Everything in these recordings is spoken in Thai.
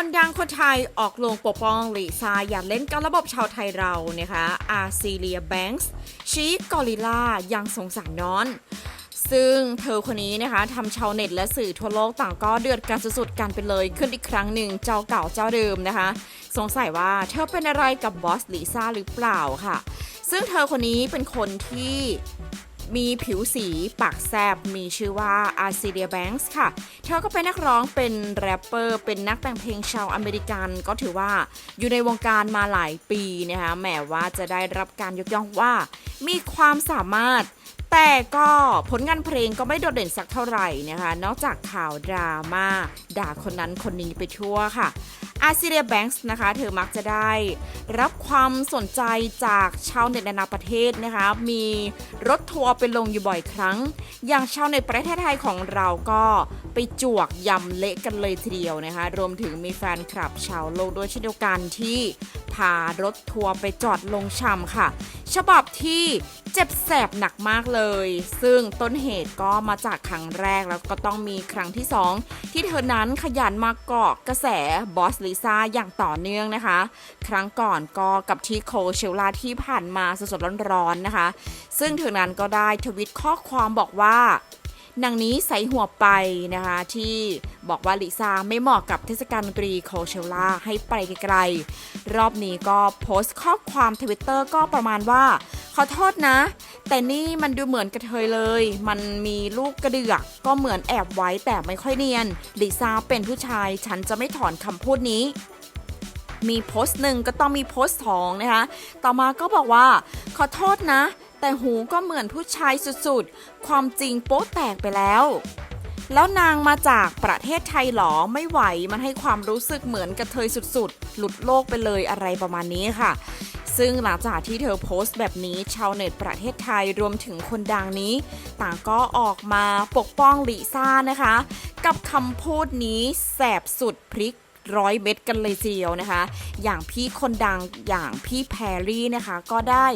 คนดังคนไทยออกโรงปกป้องลิซ่าอย่าเล่นกับระบบชาวไทยเรานะคะอาซีเลียแบงค์ชีกอริลล่ายังสงสารน้อน ซึ่งเธอคนนี้นะคะทำชาวเน็ตและสื่อทั่วโลกต่างก็เดือดกันสุดๆกันไปเลยขึ้นอีกครั้งหนึ่งเจ้าเก่าเจ้าเดิมนะคะ สงสัยว่าเธอเป็นอะไรกับบอสลิซ่าหรือเปล่าค่ะ ซึ่งเธอคนนี้เป็นคนที่ มีผิวสีปากแซบมีชื่อว่าอาร์ซิเดียแบงค์ค่ะ เธอก็เป็นนักร้องเป็นแรปเปอร์ เป็นนักแต่งเพลงชาวอเมริกันก็ถือว่าอยู่ในวงการมาหลายปีนะคะแม้ว่าจะได้รับการยกย่องว่า มีความสามารถแต่ก็ผลงานเพลงก็ไม่โดดเด่นสักเท่าไหร่นะคะ นอกจากข่าวดราม่าด่าคนนั้นคนนี้ไปทั่วค่ะ อาซิเรียแบงค์นะคะ เธอมักจะได้ รับความสนใจจากชาวเน็ตนานาประเทศนะคะ มีรถทัวร์ไปลงอยู่บ่อยครั้ง อย่างชาวเน็ตประเทศไทยของเราก็ไปจวกยำเละกันเลยทีเดียวนะคะ รวมถึงมีแฟนคลับชาวโลกด้วยเช่นเดียวกันที่ พารถทัวร์ไปจอดลงชำค่ะ ฉบับที่เจ็บแสบหนักมากเลย ซึ่งต้นเหตุก็มาจากครั้งแรกแล้วก็ต้องมีครั้งที่ 2 ที่เธอนั้นขยันมาเกาะกระแสบอสลิซ่าอย่างต่อเนื่องนะคะ ครั้งก่อนก็กับที่โคเชลลาที่ผ่านมาสดๆร้อนๆนะคะ ซึ่งเธอนั้นก็ได้ทวิตข้อความบอกว่า นางนี้ใส่หัวไปนะคะ ที่บอกว่าลิซ่าไม่เหมาะกับเทศกาลดนตรีโคเชล่าให้ไปไกลๆ รอบนี้ก็โพสต์ข้อความทวิตเตอร์ก็ประมาณว่า ขอโทษนะ แต่นี่มันดูเหมือนกระเทยเลย มันมีลูกกระเดือกก็เหมือนแอบไว้แต่ไม่ค่อยเนียนลิซ่าเป็นผู้ชาย ฉันจะไม่ถอนคำพูดนี้มีโพสต์หนึ่งก็ต้องมีโพสต์สองนะคะ ต่อมาก็บอกว่า ขอโทษนะ แต่หูก็เหมือนผู้ชายสุดๆ ความจริงโป๊ะแตกไปแล้ว แล้วนางมาจากประเทศไทยหรอไม่ไหวมันให้ความรู้สึกเหมือนกระเทยสุดๆ หลุดโลกไปเลยอะไรประมาณนี้ค่ะซึ่งหลังจากที่เธอโพสต์แบบนี้ชาวเน็ตประเทศไทยรวมถึงคนดังนี้ ต่างก็ออกมาปกป้องลิซ่านะคะ กับคำพูดนี้แสบสุดพริก ร้อยเม็ดกันเลยทีเดียวนะคะ อย่างพี่คนดังอย่างพี่แพรรี่นะคะ ก็ได้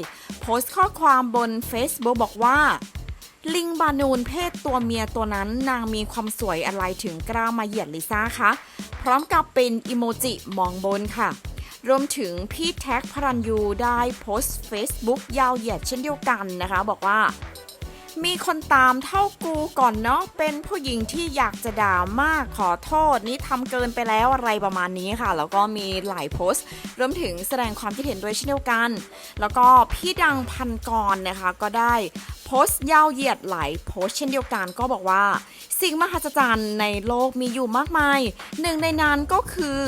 โพสต์ข้อความบน Facebook บอกว่าลิงบานูนเพศตัวเมียตัวนั้นนางมีความสวยอะไรถึงกล้ามาเหยียดลิซ่าคะ พร้อมกับเป็นอิโมจิมองบนค่ะ รวมถึงพี่แท็กพรัญยูได้โพสต์ Facebook ยาวเหยียดเช่นเดียวกันนะคะ บอกว่า มีคนตามเท่ากูก่อนเนาะเป็นผู้หญิงที่อยากจะด่ามากขอโทษนี่ทำเกินไปแล้วอะไรประมาณนี้ค่ะ แล้วก็มีหลายโพสต์รวมถึงแสดงความคิดเห็นด้วยเช่นเดียวกัน แล้วก็พี่ดังพันกรนะคะก็ได้โพสต์ยาวเหยียดหลายโพสต์เช่นเดียวกันก็บอกว่า สิ่งมหัศจรรย์ในโลกมีอยู่มากมาย หนึ่งในนั้นก็คือ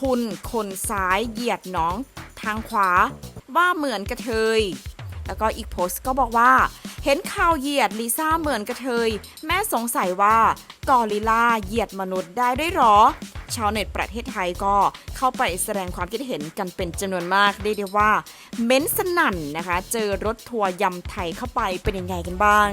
คุณคนซ้ายเหยียดน้องทางขวา ว่าเหมือนกระเทยแล้วก็อีกโพสต์ก็บอกว่า เห็นข่าวเหยียดลิซ่าเหมือนกระเทย แม่สงสัยว่ากอริลลาเหยียดมนุษย์ได้ด้วยหรอ ชาวเน็ตประเทศไทยก็เข้าไปแสดงความคิดเห็นกันเป็นจำนวนมากเรียกได้ว่า เม้นสนั่นนะคะ เจอรถทัวร์ยำไทยเข้าไปเป็นยังไงกันบ้าง